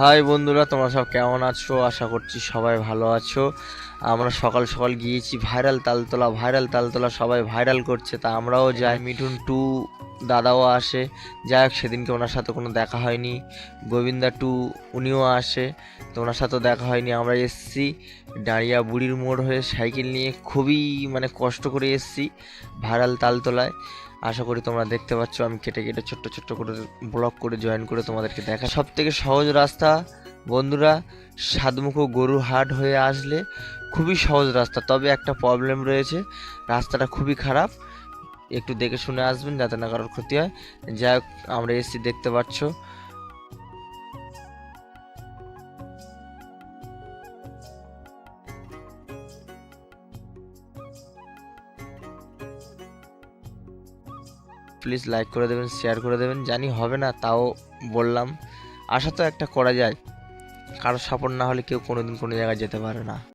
High বন্ধুরা, তোমরা সব কেমন আছো? আশা করছি সবাই ভালো আছো। আমরা সকাল সকাল গিয়েছি ভাইরাল তালতলা। ভাইরাল তালতলা সবাই ভাইরাল করছে, তা আমরাও যাই। মিঠুন টু দাদাও আসে। যাই হোক, সেদিনকে ওনার সাথে কোনো দেখা হয়নি। গোবিন্দা টু, উনিও আসে। তো ওনার সাথেও দেখা হয়নি। আমরা এসছি ডাঁড়িয়া বুড়ির মোড় হয়ে সাইকেল নিয়ে। খুবই মানে কষ্ট করে এসছি ভাইরাল তালতলায়। আশা করি তোমরা দেখতে পাচ্ছ, আমি কেটে কেটে ছোট্ট ছোট্ট করে ব্লক করে জয়েন করে তোমাদেরকে দেখা সব থেকে সহজ রাস্তা, বন্ধুরা সাদমুখো গরুর হাট হয়ে আসলে খুবই সহজ রাস্তা, তবে একটা প্রবলেম রয়েছে, রাস্তাটা খুবই খারাপ। একটু দেখে শুনে আসবেন যাতে না কারোর ক্ষতি হয়। যাই হোক, আমরা এসি দেখতে পাচ্ছ প্লিজ লাইক করে দেবেন শেয়ার করে দেবেন। জানি হবে না, তাও বললাম। আশা তো একটা করা যায়। কারও সাপোর্ট না হলে কেউ কোনোদিন কোনো জায়গায় যেতে পারে না।